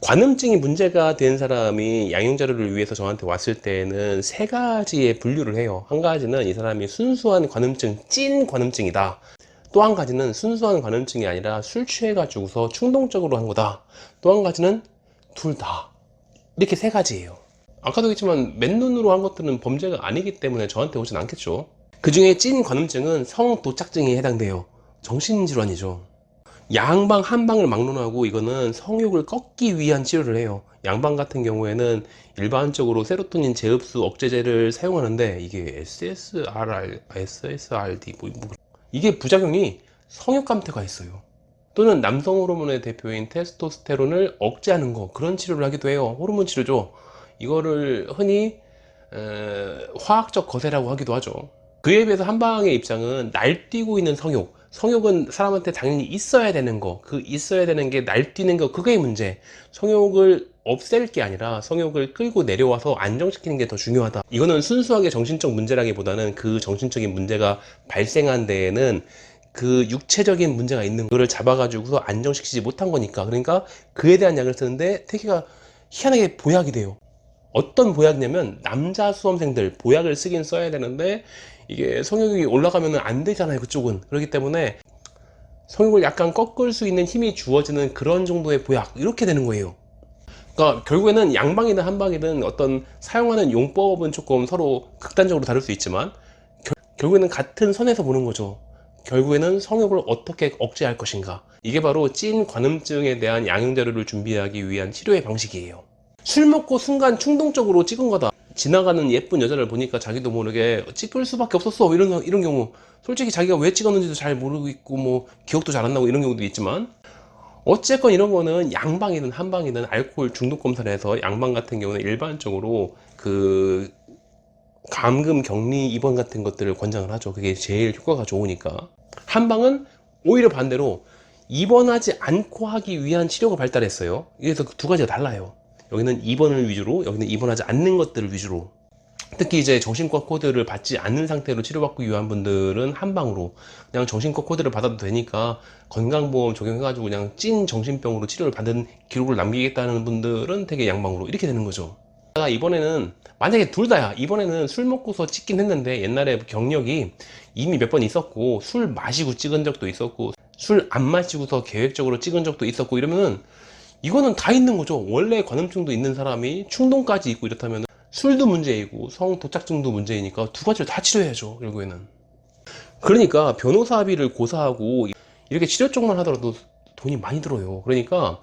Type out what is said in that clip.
관음증이 문제가 된 사람이 양형자료를 위해서 저한테 왔을 때는 세 가지의 분류를 해요. 한 가지는 이 사람이 순수한 관음증, 찐 관음증이다. 또 한 가지는 순수한 관음증이 아니라 술 취해가지고서 충동적으로 한 거다. 또 한 가지는 둘 다. 이렇게 세 가지예요. 아까도 얘기했지만 맨눈으로 한 것들은 범죄가 아니기 때문에 저한테 오진 않겠죠. 그 중에 찐 관음증은 성도착증에 해당돼요. 정신질환이죠. 양방 한방을 막론하고 이거는 성욕을 꺾기 위한 치료를 해요. 양방 같은 경우에는 일반적으로 세로토닌 재흡수 억제제를 사용하는데 이게 SSRR, SSRD 뭐, 뭐 이게 부작용이 성욕 감퇴가 있어요. 또는 남성 호르몬의 대표인 테스토스테론을 억제하는 거 그런 치료를 하기도 해요. 호르몬 치료죠. 이거를 흔히 에, 화학적 거세라고 하기도 하죠. 그에 비해서 한방의 입장은 날뛰고 있는 성욕. 성욕은 사람한테 당연히 있어야 되는 거. 그 있어야 되는 게 날뛰는 거. 그게 문제. 성욕을 없앨 게 아니라 성욕을 끌고 내려와서 안정시키는 게 더 중요하다. 이거는 순수하게 정신적 문제라기보다는 그 정신적인 문제가 발생한 데에는 그 육체적인 문제가 있는 거를 잡아가지고서 안정시키지 못한 거니까. 그러니까 그에 대한 약을 쓰는데 태기가 희한하게 보약이 돼요. 어떤 보약이냐면 남자 수험생들 보약을 쓰긴 써야 되는데 이게 성욕이 올라가면 안 되잖아요 그쪽은. 그렇기 때문에 성욕을 약간 꺾을 수 있는 힘이 주어지는 그런 정도의 보약 이렇게 되는 거예요. 그러니까 결국에는 양방이든 한방이든 어떤 사용하는 용법은 조금 서로 극단적으로 다를 수 있지만 결, 결국에는 같은 선에서 보는 거죠. 결국에는 성욕을 어떻게 억제할 것인가. 이게 바로 찐 관음증에 대한 양형 자료를 준비하기 위한 치료의 방식이에요 술 먹고 순간 충동적으로 찍은 거다. 지나가는 예쁜 여자를 보니까 자기도 모르게 찍을 수밖에 없었어. 이런, 이런 경우. 솔직히 자기가 왜 찍었는지도 잘 모르고 있고, 뭐, 기억도 잘 안 나고 이런 경우도 있지만, 어쨌건 이런 거는 양방이든 한방이든 알코올 중독 검사를 해서 양방 같은 경우는 일반적으로 그 감금 격리 입원 같은 것들을 권장을 하죠. 그게 제일 효과가 좋으니까. 한방은 오히려 반대로 입원하지 않고 하기 위한 치료가 발달했어요. 그래서 그 두 가지가 달라요. 여기는 입원을 위주로, 여기는 입원하지 않는 것들을 위주로. 특히 이제 정신과 코드를 받지 않는 상태로 치료받기 위한 분들은 한 방으로 그냥 정신과 코드를 받아도 되니까 건강보험 적용해가지고 그냥 찐 정신병으로 치료를 받은 기록을 남기겠다는 분들은 되게 양방으로 이렇게 되는 거죠. 아, 이번에는 만약에 둘 다야 이번에는 술 먹고서 찍긴 했는데 옛날에 경력이 이미 몇 번 있었고 술 마시고 찍은 적도 있었고 술 안 마시고서 계획적으로 찍은 적도 있었고 이러면은 이거는 다 있는 거죠. 원래 관음증도 있는 사람이 충동까지 있고 이렇다면 술도 문제이고 성 도착증도 문제이니까 두 가지를 다 치료해야죠. 결국에는. 그러니까 변호사비를 고사하고 이렇게 치료 쪽만 하더라도 돈이 많이 들어요. 그러니까